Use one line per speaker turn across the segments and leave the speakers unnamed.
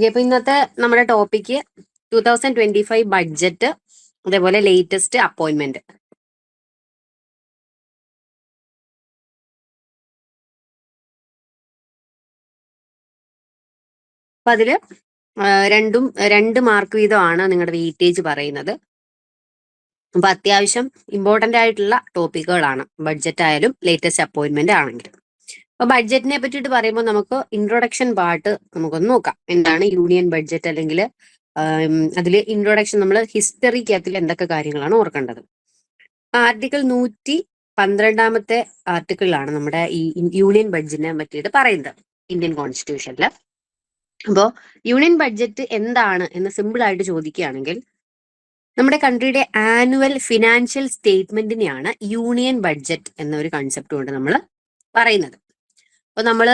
Okay അപ്പൊ ഇന്നത്തെ നമ്മുടെ topic two thousand twenty five budget അതേപോലെ ലേറ്റസ്റ്റ് അപ്പോയിന്റ്മെന്റ് അപ്പൊ അതിൽ രണ്ടും രണ്ട് മാർക്ക് വീതമാണ് നിങ്ങളുടെ വെയിറ്റേജ് പറയുന്നത്. അപ്പൊ അത്യാവശ്യം ഇമ്പോർട്ടന്റ് ആയിട്ടുള്ള ടോപ്പിക്കുകളാണ് ബഡ്ജറ്റ് ആയാലും ലേറ്റസ്റ്റ് അപ്പോയിന്റ്മെന്റ് ആണെങ്കിലും. അപ്പൊ ബഡ്ജറ്റിനെ പറ്റിയിട്ട് പറയുമ്പോൾ നമുക്ക് ഇൻട്രൊഡക്ഷൻ പാർട്ട് നമുക്കൊന്ന് നോക്കാം. എന്താണ് യൂണിയൻ ബഡ്ജറ്റ് അല്ലെങ്കിൽ അതിൽ ഇൻട്രൊഡക്ഷൻ നമ്മൾ ഹിസ്റ്ററിക്കകത്തിൽ എന്തൊക്കെ കാര്യങ്ങളാണ് ഓർക്കേണ്ടത്? ആർട്ടിക്കിൾ നൂറ്റി പന്ത്രണ്ടാമത്തെ ആർട്ടിക്കിളിലാണ് നമ്മുടെ ഈ യൂണിയൻ ബഡ്ജറ്റിനെ പറ്റിയിട്ട് പറയുന്നത് ഇന്ത്യൻ കോൺസ്റ്റിറ്റ്യൂഷനിൽ അപ്പോൾ യൂണിയൻ ബഡ്ജറ്റ് എന്താണ് എന്ന് സിമ്പിൾ ആയിട്ട് ചോദിക്കുകയാണെങ്കിൽ നമ്മുടെ കൺട്രിയുടെ ആനുവൽ ഫിനാൻഷ്യൽ സ്റ്റേറ്റ്മെന്റിനെയാണ് യൂണിയൻ ബഡ്ജറ്റ് എന്ന ഒരു കൺസെപ്റ്റ് കൊണ്ട് നമ്മൾ പറയുന്നത്. അപ്പൊ നമ്മൾ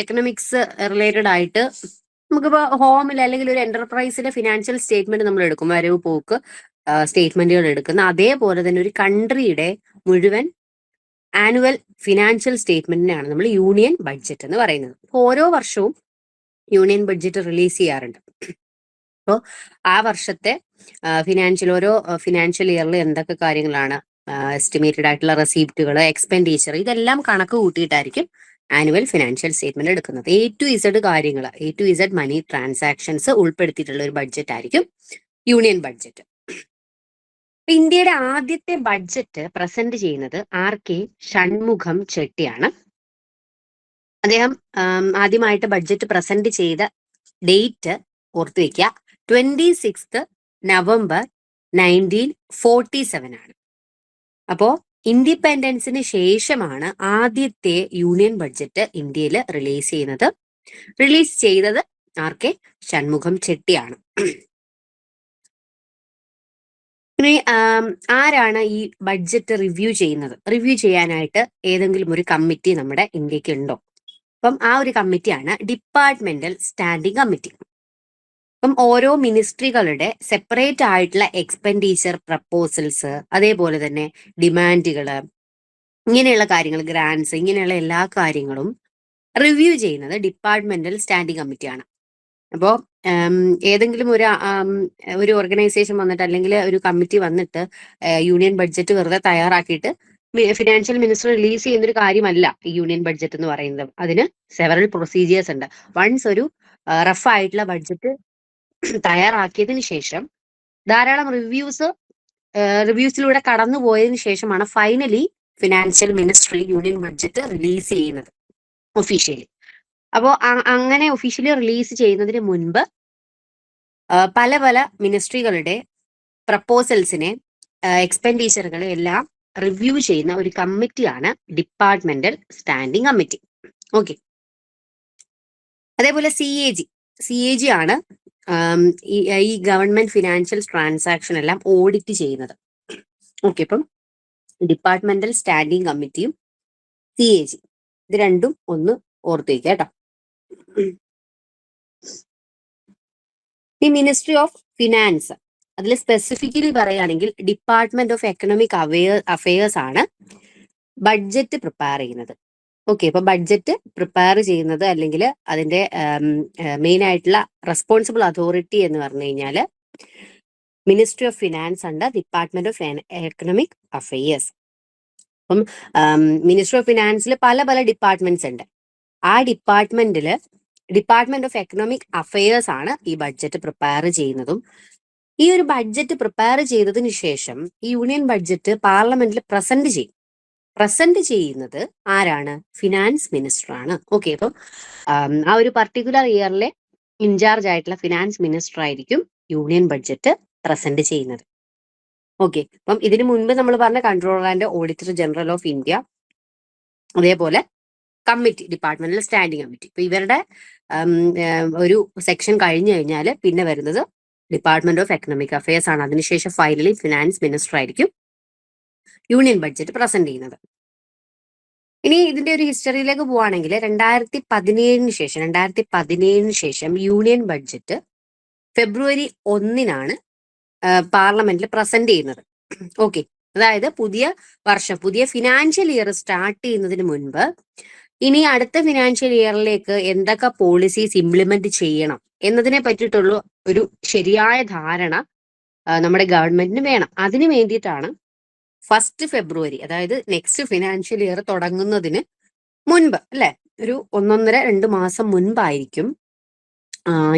എക്കണോമിക്സ് റിലേറ്റഡ് ആയിട്ട് നമുക്കിപ്പോ ഹോമിൽ അല്ലെങ്കിൽ ഒരു എന്റർപ്രൈസിന്റെ ഫിനാൻഷ്യൽ സ്റ്റേറ്റ്മെന്റ് നമ്മൾ എടുക്കും. വരവ് പോക്ക് സ്റ്റേറ്റ്മെന്റുകൾ എടുക്കുന്ന അതേപോലെ തന്നെ ഒരു കൺട്രിയുടെ മുഴുവൻ ആനുവൽ ഫിനാൻഷ്യൽ സ്റ്റേറ്റ്മെന്റിനാണ് നമ്മൾ യൂണിയൻ ബഡ്ജറ്റ് എന്ന് പറയുന്നത്. ഓരോ വർഷവും യൂണിയൻ ബഡ്ജറ്റ് റിലീസ് ചെയ്യാറുണ്ട്. അപ്പോൾ ആ വർഷത്തെ ഫിനാൻഷ്യൽ ഓരോ ഫിനാൻഷ്യൽ ഇയറിൽ എന്തൊക്കെ കാര്യങ്ങളാണ് എസ്റ്റിമേറ്റഡ് ആയിട്ടുള്ള റെസീപ്റ്റുകൾ എക്സ്പെൻഡിച്ചർ ഇതെല്ലാം കണക്ക് കൂട്ടിയിട്ടായിരിക്കും ആനുവൽ ഫിനാൻഷ്യൽ സ്റ്റേറ്റ്മെന്റ് എടുക്കുന്നത്. എ ടു ഇസഡ് കാര്യങ്ങൾ A to Z money transactions ഉൾപ്പെടുത്തിയിട്ടുള്ള ഒരു ബഡ്ജറ്റ് ആയിരിക്കും യൂണിയൻ ബഡ്ജറ്റ് ഇന്ത്യയുടെ ആദ്യത്തെ ബഡ്ജറ്റ് പ്രസന്റ് ചെയ്യുന്നത് ആർ കെ ഷൺമുഖം ചെട്ടിയാണ്. അദ്ദേഹം ആദ്യമായിട്ട് ബഡ്ജറ്റ് പ്രസന്റ് ചെയ്ത ഡേറ്റ് ഓർത്തു വെക്കുക twenty six November nineteen forty seven ആണ്. അപ്പോ ഇൻഡിപെൻഡൻസിന് ശേഷമാണ് ആദ്യത്തെ യൂണിയൻ ബഡ്ജറ്റ് ഇന്ത്യയിൽ റിലീസ് ചെയ്യുന്നത്. റിലീസ് ചെയ്തത് ആർ കെ ഷൺമുഖം ചെട്ടിയാണ്. ഇനി ആരാണ് ഈ ബഡ്ജറ്റ് റിവ്യൂ ചെയ്യുന്നത്? റിവ്യൂ ചെയ്യാനായിട്ട് ഏതെങ്കിലും ഒരു കമ്മിറ്റി നമ്മുടെ ഇന്ത്യയ്ക്ക് ഉണ്ടോ? അപ്പം ആ ഒരു കമ്മിറ്റിയാണ് ഡിപ്പാർട്ട്മെന്റൽ സ്റ്റാൻഡിംഗ് കമ്മിറ്റി. അപ്പം ഓരോ മിനിസ്ട്രികളുടെ സെപ്പറേറ്റ് ആയിട്ടുള്ള എക്സ്പെൻഡിച്ചർ പ്രപ്പോസൽസ് അതേപോലെ തന്നെ ഡിമാൻഡുകൾ ഇങ്ങനെയുള്ള കാര്യങ്ങൾ ഗ്രാൻസ് ഇങ്ങനെയുള്ള എല്ലാ കാര്യങ്ങളും റിവ്യൂ ചെയ്യുന്നത് ഡിപ്പാർട്ട്മെന്റൽ സ്റ്റാൻഡിംഗ് കമ്മിറ്റിയാണ് അപ്പോൾ ഏതെങ്കിലും ഒരു ഒരു ഓർഗനൈസേഷൻ വന്നിട്ട് അല്ലെങ്കിൽ ഒരു കമ്മിറ്റി വന്നിട്ട് യൂണിയൻ ബഡ്ജറ്റ് വെറുതെ തയ്യാറാക്കിയിട്ട് ഫിനാൻഷ്യൽ മിനിസ്റ്റർ റിലീസ് ചെയ്യുന്ന ഒരു കാര്യമല്ല ഈ യൂണിയൻ ബഡ്ജറ്റ് എന്ന് പറയുന്നത്. അതിന് സെവറൽ പ്രൊസീജിയേഴ്സ് ഉണ്ട്. വൺസ് ഒരു റഫ് ആയിട്ടുള്ള ബഡ്ജറ്റ് തയ്യാറാക്കിയതിന് ശേഷം ധാരാളം റിവ്യൂസ് റിവ്യൂസിലൂടെ കടന്നു പോയതിനു ശേഷമാണ് finally financial ministry union budget release ചെയ്യുന്നത് ഒഫീഷ്യലി അപ്പോൾ അങ്ങനെ ഒഫീഷ്യലി റിലീസ് ചെയ്യുന്നതിന് മുൻപ് പല പല മിനിസ്ട്രികളുടെ പ്രപ്പോസൽസിനെ എക്സ്പെൻഡിച്ചറുകളെ എല്ലാം റിവ്യൂ ചെയ്യുന്ന ഒരു കമ്മിറ്റിയാണ് ഡിപ്പാർട്ട്മെന്റൽ സ്റ്റാൻഡിംഗ് കമ്മിറ്റി ഓക്കെ അതേപോലെ C A G C A G ആണ് ഈ ഗവൺമെന്റ് ഫിനാൻഷ്യൽ ട്രാൻസാക്ഷൻ എല്ലാം ഓഡിറ്റ് ചെയ്യുന്നത്. ഓക്കെ ഇപ്പം ഡിപ്പാർട്ട്മെന്റൽ സ്റ്റാൻഡിംഗ് കമ്മിറ്റിയും സി എ ജി ഇത് രണ്ടും ഒന്ന് ഓർത്ത് കേട്ടോ. ഈ മിനിസ്ട്രി ഓഫ് ഫിനാൻസ്. അതിൽ സ്പെസിഫിക്കലി പറയുകയാണെങ്കിൽ department of economic aware affairs ആണ് ബഡ്ജറ്റ് പ്രിപ്പയർ ചെയ്യുന്നത്. ഓക്കെ ഇപ്പൊ ബഡ്ജറ്റ് പ്രിപ്പയർ ചെയ്യുന്നത് അല്ലെങ്കിൽ അതിന്റെ മെയിൻ ആയിട്ടുള്ള റെസ്പോൺസിബിൾ അതോറിറ്റി എന്ന് പറഞ്ഞു കഴിഞ്ഞാൽ മിനിസ്ട്രി ഓഫ് ഫിനാൻസ് ഉണ്ട് ഡിപ്പാർട്ട്മെന്റ് ഓഫ് എക്കണോമിക് അഫയേഴ്സ്. അപ്പം മിനിസ്ട്രി ഓഫ് ഫിനാൻസിൽ പല പല ഡിപ്പാർട്ട്മെന്റ്സ് ഉണ്ട്. ആ ഡിപ്പാർട്ട്മെന്റിൽ ഡിപ്പാർട്ട്മെന്റ് ഓഫ് എക്കണോമിക് അഫയേഴ്സ് ആണ് ഈ ബഡ്ജറ്റ് പ്രിപ്പയർ ചെയ്യുന്നതും. ഈ ഒരു ബഡ്ജറ്റ് പ്രിപ്പയർ ചെയ്തതിനു ശേഷം ഈ യൂണിയൻ ബഡ്ജറ്റ് പാർലമെന്റിൽ പ്രസന്റ് ചെയ്യും. പ്രസന്റ് ചെയ്യുന്നത് ആരാണ്? ഫിനാൻസ് മിനിസ്റ്റർ ആണ്. ഓക്കെ അപ്പം ആ ഒരു പർട്ടിക്കുലർ ഇയറിലെ ഇൻചാർജ് ആയിട്ടുള്ള ഫിനാൻസ് മിനിസ്റ്റർ ആയിരിക്കും യൂണിയൻ ബഡ്ജറ്റ് പ്രസന്റ് ചെയ്യുന്നത്. ഓക്കെ അപ്പം ഇതിനു മുൻപ് നമ്മൾ പറഞ്ഞ controller and auditor general of India അതേപോലെ കമ്മിറ്റി ഡിപ്പാർട്ട്മെന്റൽ സ്റ്റാൻഡിംഗ് കമ്മിറ്റി ഇപ്പൊ ഇവരുടെ ഒരു സെക്ഷൻ കഴിഞ്ഞു കഴിഞ്ഞാൽ പിന്നെ വരുന്നത് ഡിപ്പാർട്ട്മെന്റ് ഓഫ് എക്കണോമിക് അഫയേഴ്സ് ആണ്. അതിനുശേഷം ഫൈനലി ഫിനാൻസ് മിനിസ്റ്റർ ആയിരിക്കും യൂണിയൻ ബഡ്ജറ്റ് പ്രസന്റ് ചെയ്യുന്നത്. ഇനി ഇതിന്റെ ഒരു ഹിസ്റ്ററിയിലേക്ക് പോവുകയാണെങ്കിൽ രണ്ടായിരത്തി പതിനേഴിന് ശേഷം രണ്ടായിരത്തി പതിനേഴിന് ശേഷം യൂണിയൻ ബഡ്ജറ്റ് ഫെബ്രുവരി ഒന്നിനാണ് പാർലമെന്റിൽ പ്രസന്റ് ചെയ്യുന്നത്. ഓക്കെ. അതായത് പുതിയ വർഷം പുതിയ ഫിനാൻഷ്യൽ ഇയർ സ്റ്റാർട്ട് ചെയ്യുന്നതിന് മുൻപ് ഇനി അടുത്ത ഫിനാൻഷ്യൽ ഇയറിലേക്ക് എന്തൊക്കെ പോളിസീസ് ഇംപ്ലിമെന്റ് ചെയ്യണം എന്നതിനെ പറ്റിയിട്ടുള്ള ഒരു ശരിയായ ധാരണ നമ്മുടെ ഗവൺമെന്റിന് വേണം. അതിനു വേണ്ടിയിട്ടാണ് ഫസ്റ്റ് ഫെബ്രുവരി അതായത് നെക്സ്റ്റ് ഫിനാൻഷ്യൽ ഇയർ തുടങ്ങുന്നതിന് മുൻപ് അല്ലെ? ഒരു ഒന്നൊന്നര രണ്ട് മാസം മുൻപായിരിക്കും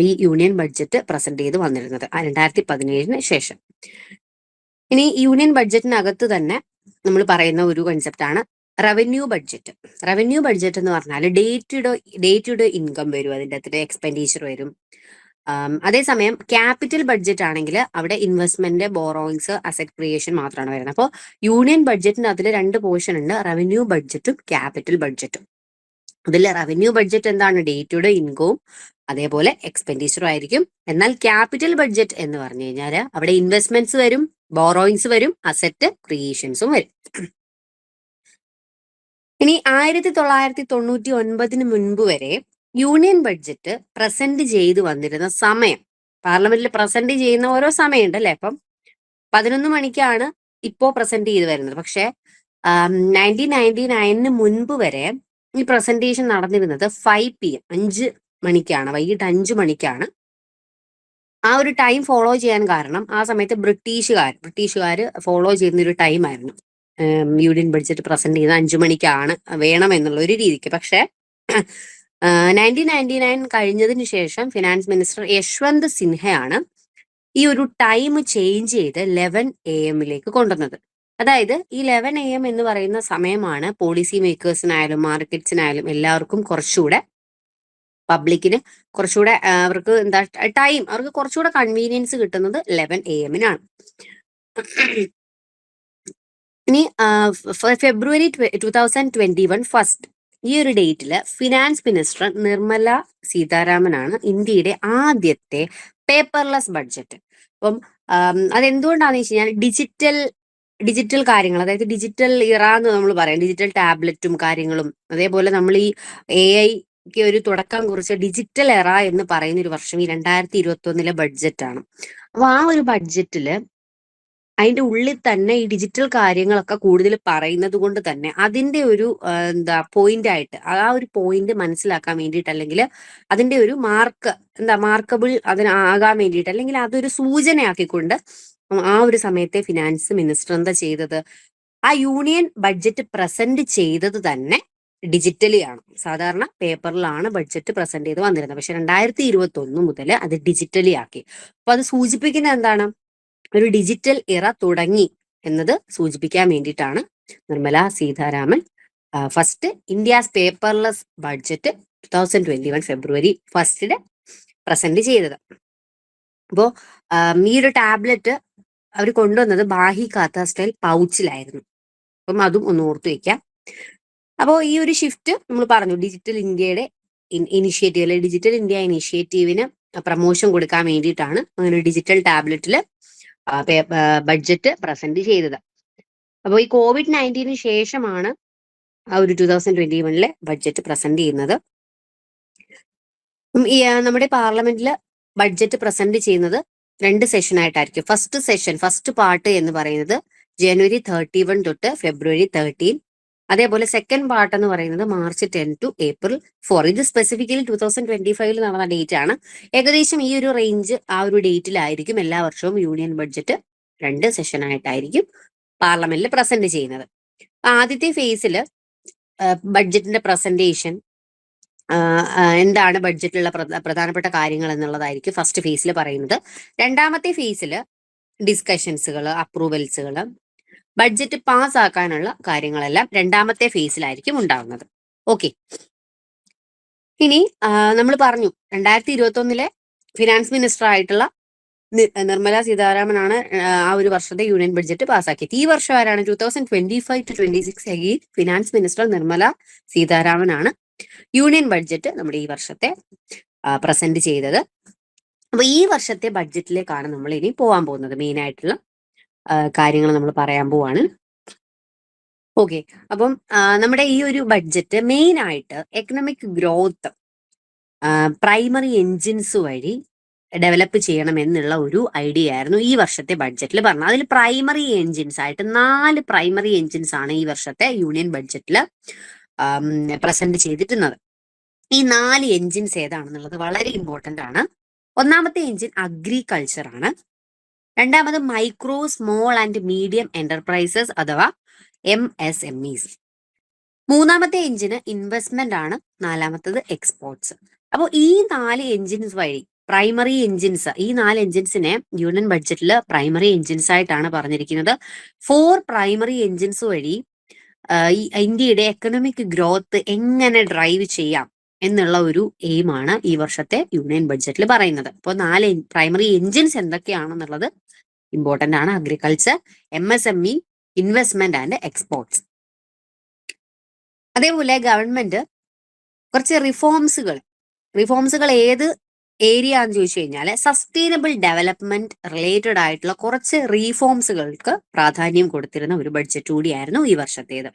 ഈ യൂണിയൻ ബഡ്ജറ്റ് പ്രസന്റ് ചെയ്ത് വന്നിരുന്നത് രണ്ടായിരത്തി പതിനേഴിന് ശേഷം. ഇനി യൂണിയൻ ബഡ്ജറ്റിനകത്ത് തന്നെ നമ്മൾ പറയുന്ന ഒരു കൺസെപ്റ്റ് ആണ് റവന്യൂ ബഡ്ജറ്റ് റവന്യൂ ബഡ്ജറ്റ് എന്ന് പറഞ്ഞാൽ day to day day to day income വരും അതിന്റെ അകത്ത് എക്സ്പെൻഡിച്ചർ വരും. അതേസമയം ക്യാപിറ്റൽ ബഡ്ജറ്റ് ആണെങ്കിൽ അവിടെ ഇൻവെസ്റ്റ്മെന്റ് ബോറോയിങ്സ് അസറ്റ് ക്രിയേഷൻ മാത്രമാണ് വരുന്നത്. അപ്പോൾ യൂണിയൻ ബഡ്ജറ്റിന് അതിൽ രണ്ട് പോർഷൻ ഉണ്ട്. റവന്യൂ ബഡ്ജറ്റും ക്യാപിറ്റൽ ബഡ്ജറ്റും. അതിൽ റവന്യൂ ബഡ്ജറ്റ് എന്താണ്? ഡേ ടു ഡേ ഇൻകവും അതേപോലെ എക്സ്പെൻഡിച്ചറും ആയിരിക്കും. എന്നാൽ ക്യാപിറ്റൽ ബഡ്ജറ്റ് എന്ന് പറഞ്ഞു കഴിഞ്ഞാൽ അവിടെ ഇൻവെസ്റ്റ്മെന്റ്സ് വരും ബോറോയിങ്സ് വരും അസറ്റ് ക്രിയേഷൻസും വരും. ഇനി ആയിരത്തി തൊള്ളായിരത്തി തൊണ്ണൂറ്റി ഒൻപതിന് മുൻപ് വരെ യൂണിയൻ ബഡ്ജറ്റ് പ്രസന്റ് ചെയ്തു വന്നിരുന്ന സമയം. പാർലമെന്റിൽ പ്രസന്റ് ചെയ്യുന്ന ഓരോ സമയമുണ്ട് അല്ലെ അപ്പം പതിനൊന്ന് മണിക്കാണ് ഇപ്പോ പ്രസന്റ് ചെയ്തു വരുന്നത്. പക്ഷെ നയന്റീൻ നയന്റി നയനിന് മുൻപ് വരെ ഈ പ്രസന്റേഷൻ നടന്നിരുന്നത് ഫൈവ് പി എം അഞ്ച് മണിക്കാണ്. വൈകിട്ട് അഞ്ച് മണിക്കാണ്. ആ ഒരു ടൈം ഫോളോ ചെയ്യാൻ കാരണം ആ സമയത്ത് ബ്രിട്ടീഷുകാർ ബ്രിട്ടീഷുകാർ ഫോളോ ചെയ്യുന്ന ഒരു ടൈമായിരുന്നു യൂണിയൻ ബഡ്ജറ്റ് പ്രസന്റ് ചെയ്യുന്ന അഞ്ചു മണിക്കാണ്. വേണം എന്നുള്ള ഒരു രീതിക്ക്. പക്ഷേ നയന്റീൻ നയന്റി നയൻ കഴിഞ്ഞതിന് ശേഷം ഫിനാൻസ് മിനിസ്റ്റർ യശ്വന്ത് സിൻഹയാണ് ഈ ഒരു ടൈം ചേഞ്ച് ചെയ്ത് ലെവൻ എ എമ്മിലേക്ക് കൊണ്ടുവന്നത്. അതായത് ഈ ലെവൻ എ എം എന്ന് പറയുന്ന സമയമാണ് പോളിസി മേക്കേഴ്സിനായാലും മാർക്കറ്റ്സിനായാലും എല്ലാവർക്കും കുറച്ചുകൂടെ പബ്ലിക്കിന് കുറച്ചുകൂടെ അവർക്ക് എന്താ ടൈം അവർക്ക് കുറച്ചുകൂടെ കൺവീനിയൻസ് കിട്ടുന്നത് ലെവൻ എ എമ്മിനാണ് ഇനി February two thousand twenty one first ഈ ഒരു ഡേറ്റിൽ ഫിനാൻസ് മിനിസ്റ്റർ നിർമ്മല സീതാരാമനാണ് ഇന്ത്യയുടെ ആദ്യത്തെ പേപ്പർലെസ് ബഡ്ജറ്റ് അപ്പം അതെന്തുകൊണ്ടാന്ന് വെച്ച് കഴിഞ്ഞാൽ ഡിജിറ്റൽ ഡിജിറ്റൽ കാര്യങ്ങൾ അതായത് ഡിജിറ്റൽ ഇറ എന്ന് നമ്മൾ പറയാം. ഡിജിറ്റൽ ടാബ്ലറ്റും കാര്യങ്ങളും അതേപോലെ നമ്മൾ ഈ എ ഐക്ക് ഒരു തുടക്കം കുറിച്ച ഡിജിറ്റൽ എറ എന്ന് പറയുന്ന ഒരു വർഷം ഈ രണ്ടായിരത്തി ഇരുപത്തി ഒന്നിലെ ബഡ്ജറ്റാണ് അപ്പൊ ആ ഒരു ബഡ്ജറ്റിൽ അതിന്റെ ഉള്ളിൽ തന്നെ ഈ ഡിജിറ്റൽ കാര്യങ്ങളൊക്കെ കൂടുതൽ പറയുന്നത് കൊണ്ട് തന്നെ അതിന്റെ ഒരു എന്താ പോയിന്റ് ആയിട്ട് ആ ഒരു പോയിന്റ് മനസ്സിലാക്കാൻ വേണ്ടിയിട്ട് അല്ലെങ്കിൽ അതിന്റെ ഒരു മാർക്ക് എന്താ മാർക്കബിൾ അതിനാകാൻ വേണ്ടിയിട്ട് അല്ലെങ്കിൽ അതൊരു സൂചനയാക്കിക്കൊണ്ട് ആ ഒരു സമയത്തെ ഫിനാൻസ് മിനിസ്റ്റർ എന്താ ചെയ്തത്? ആ യൂണിയൻ ബഡ്ജറ്റ് പ്രസന്റ് ചെയ്തത് തന്നെ ഡിജിറ്റലി ആണ്. സാധാരണ പേപ്പറിലാണ് ബഡ്ജറ്റ് പ്രസന്റ് ചെയ്ത് വന്നിരുന്നത്. പക്ഷെ രണ്ടായിരത്തി ഇരുപത്തി ഒന്ന് മുതൽ അത് ഡിജിറ്റലി ആക്കി. അപ്പൊ അത് സൂചിപ്പിക്കുന്നത് എന്താണ്? ഒരു ഡിജിറ്റൽ ഇറ തുടങ്ങി എന്നത് സൂചിപ്പിക്കാൻ വേണ്ടിയിട്ടാണ് Nirmala Sitharaman. First India's paperless budget two thousand twenty one February ഫസ്റ്റിന് present ചെയ്തത്. അപ്പോ ഈ ഒരു ടാബ്ലറ്റ് അവർ കൊണ്ടുവന്നത് ബാഹി കാത്ത സ്റ്റൈൽ പൗച്ചിലായിരുന്നു അപ്പം അതും ഒന്ന് ഓർത്തു വെക്കാം. അപ്പോൾ ഈ ഒരു ഷിഫ്റ്റ് നമ്മൾ പറഞ്ഞു ഡിജിറ്റൽ ഇന്ത്യയുടെ ഇനിഷ്യേറ്റീവ് അല്ലെ ഡിജിറ്റൽ ഇന്ത്യ ഇനിഷ്യേറ്റീവിന് പ്രമോഷൻ കൊടുക്കാൻ വേണ്ടിയിട്ടാണ് അങ്ങനെ ഡിജിറ്റൽ ടാബ്ലറ്റിൽ ബഡ്ജറ്റ് പ്രസന്റ് ചെയ്തത്. അപ്പോൾ ഈ കോവിഡ് നയന്റീന് ശേഷമാണ് ആ ഒരു ടൂ തൗസൻഡ് ട്വന്റി വണ്ണിലെ ബഡ്ജറ്റ് പ്രസന്റ് ചെയ്യുന്നത്. നമ്മുടെ പാർലമെന്റിൽ ബഡ്ജറ്റ് പ്രസന്റ് ചെയ്യുന്നത് രണ്ട് സെഷൻ ആയിട്ടായിരിക്കും ഫസ്റ്റ് സെഷൻ ഫസ്റ്റ് പാർട്ട് എന്ന് പറയുന്നത് ജനുവരി തേർട്ടി വൺ തൊട്ട് ഫെബ്രുവരി തേർട്ടീൻ അതേപോലെ സെക്കൻഡ് പാർട്ട് എന്ന് പറയുന്നത് March ten to April four ഇത് സ്പെസിഫിക്കലി ടൂ തൗസൻഡ് ട്വന്റി ഫൈവിൽ നടന്ന ഡേറ്റ് ആണ്. ഏകദേശം ഈ ഒരു റേഞ്ച് ആ ഒരു ഡേറ്റിലായിരിക്കും എല്ലാ വർഷവും യൂണിയൻ ബഡ്ജറ്റ് രണ്ട് സെഷൻ ആയിട്ടായിരിക്കും പാർലമെന്റിൽ പ്രസന്റ് ചെയ്യുന്നത്. ആദ്യത്തെ ഫേസിൽ ബഡ്ജറ്റിന്റെ പ്രസന്റേഷൻ എന്താണ് ബഡ്ജറ്റിലുള്ള പ്രധാനപ്പെട്ട കാര്യങ്ങൾ എന്നുള്ളതായിരിക്കും ഫസ്റ്റ് ഫേസിൽ പറയുന്നത്. രണ്ടാമത്തെ ഫേസിൽ ഡിസ്കഷൻസുകൾ അപ്രൂവൽസുകൾ ബഡ്ജറ്റ് പാസ് ആക്കാനുള്ള കാര്യങ്ങളെല്ലാം രണ്ടാമത്തെ ഫേസിലായിരിക്കും ഉണ്ടാവുന്നത്. ഓക്കെ ഇനി നമ്മൾ പറഞ്ഞു രണ്ടായിരത്തി ഇരുപത്തി ഒന്നിലെ ഫിനാൻസ് മിനിസ്റ്റർ ആയിട്ടുള്ള നിർമ്മല സീതാരാമനാണ് ആ ഒരു വർഷത്തെ യൂണിയൻ ബഡ്ജറ്റ് പാസ്സാക്കിയത്. ഈ വർഷം ആരാണ്? Two thousand twenty five to twenty six again finance minister Nirmala സീതാരാമനാണ് union budget നമ്മുടെ ഈ വർഷത്തെ പ്രസന്റ് ചെയ്തത്. അപ്പൊ ഈ വർഷത്തെ ബഡ്ജറ്റിലേക്കാണ് നമ്മൾ ഇനി പോകാൻ പോകുന്നത് മെയിൻ ആയിട്ടുള്ള കാര്യങ്ങൾ നമ്മൾ പറയാൻ പോവാണ്. ഓക്കെ. അപ്പം നമ്മുടെ ഈ ഒരു ബഡ്ജറ്റ് മെയിൻ ആയിട്ട് എക്കണോമിക് ഗ്രോത്ത് പ്രൈമറി എൻജിൻസ് വഴി ഡെവലപ്പ് ചെയ്യണം എന്നുള്ള ഒരു ഐഡിയ ആയിരുന്നു ഈ വർഷത്തെ ബഡ്ജറ്റിൽ പറഞ്ഞത്. അതിൽ പ്രൈമറി എൻജിൻസ് ആയിട്ട് നാല് പ്രൈമറി എൻജിൻസ് ആണ് ഈ വർഷത്തെ യൂണിയൻ ബഡ്ജറ്റിൽ പ്രസന്റ് ചെയ്തിട്ടുള്ളത് ഈ നാല് എൻജിൻസ് ഏതാണെന്നുള്ളത് വളരെ ഇമ്പോർട്ടന്റ് ആണ്. ഒന്നാമത്തെ എൻജിൻ അഗ്രികൾച്ചർ ആണ്. രണ്ടാമത് micro small and medium enterprises അഥവാ എം എസ് എം ഇസ് മൂന്നാമത്തെ എഞ്ചിന് ഇൻവെസ്റ്റ്മെന്റ് ആണ് നാലാമത്തത് എക്സ്പോർട്സ് അപ്പോൾ ഈ നാല് എഞ്ചിൻസ് വഴി പ്രൈമറി എഞ്ചിൻസ് ഈ നാല് എഞ്ചിൻസിനെ യൂണിയൻ ബഡ്ജറ്റിൽ പ്രൈമറി എഞ്ചിൻസ് ആയിട്ടാണ് പറഞ്ഞിരിക്കുന്നത്. ഫോർ പ്രൈമറി എഞ്ചിൻസ് വഴി ഈ ഇന്ത്യയുടെ എക്കണോമിക് ഗ്രോത്ത് എങ്ങനെ ഡ്രൈവ് ചെയ്യാം എന്നുള്ള ഒരു എയിമാണ് ഈ വർഷത്തെ യൂണിയൻ ബഡ്ജറ്റിൽ പറയുന്നത്. അപ്പോൾ നാല് പ്രൈമറി എഞ്ചിൻസ് എന്തൊക്കെയാണെന്നുള്ളത് ഇമ്പോർട്ടന്റ് ആണ് agriculture M S M E investment and exports അതേപോലെ ഗവൺമെന്റ് കുറച്ച് റിഫോംസുകൾ റിഫോംസുകൾ ഏത് ഏരിയ എന്ന് ചോദിച്ചു കഴിഞ്ഞാൽ സസ്റ്റൈനബിൾ ഡെവലപ്മെന്റ് റിലേറ്റഡ് ആയിട്ടുള്ള കുറച്ച് റീഫോംസുകൾക്ക് പ്രാധാന്യം കൊടുത്തിരുന്ന ഒരു ബഡ്ജറ്റ് കൂടിയായിരുന്നു ഈ വർഷത്തേത്.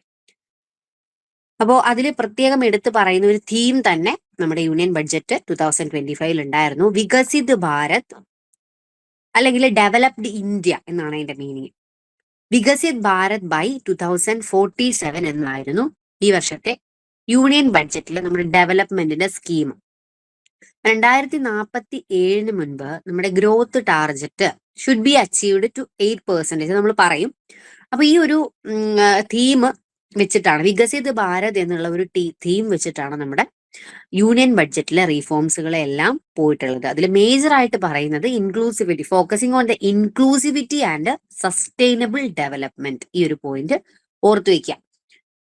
അപ്പോൾ അതിൽ പ്രത്യേകം എടുത്തു പറയുന്ന ഒരു തീം തന്നെ നമ്മുടെ union budget two thousand twenty ഫൈവിൽ ഉണ്ടായിരുന്നു. വികസിത് ഭാരത് അല്ലെങ്കിൽ ഡെവലപ്ഡ് ഇന്ത്യ എന്നാണ് അതിന്റെ meaning Viksit Bharat by two thousand forty seven എന്നായിരുന്നു ഈ വർഷത്തെ യൂണിയൻ ബഡ്ജറ്റിൽ നമ്മുടെ ഡെവലപ്മെന്റിന്റെ സ്കീം രണ്ടായിരത്തി നാൽപ്പത്തി ഏഴിന് മുൻപ് നമ്മുടെ growth target should be achieved to eight percentage നമ്മൾ പറയും. അപ്പൊ ഈ ഒരു തീം വെച്ചിട്ടാണ് വികസിത് ഭാരത് എന്നുള്ള ഒരു തീം വെച്ചിട്ടാണ് നമ്മുടെ യൂണിയൻ ബഡ്ജറ്റിലെ റീഫോംസുകളെല്ലാം പോയിട്ടുള്ളത്. അതിൽ മേജർ ആയിട്ട് പറയുന്നത് inclusivity focusing on the inclusivity and sustainable development ഈ ഒരു പോയിന്റ് ഓർത്തു വയ്ക്കുക.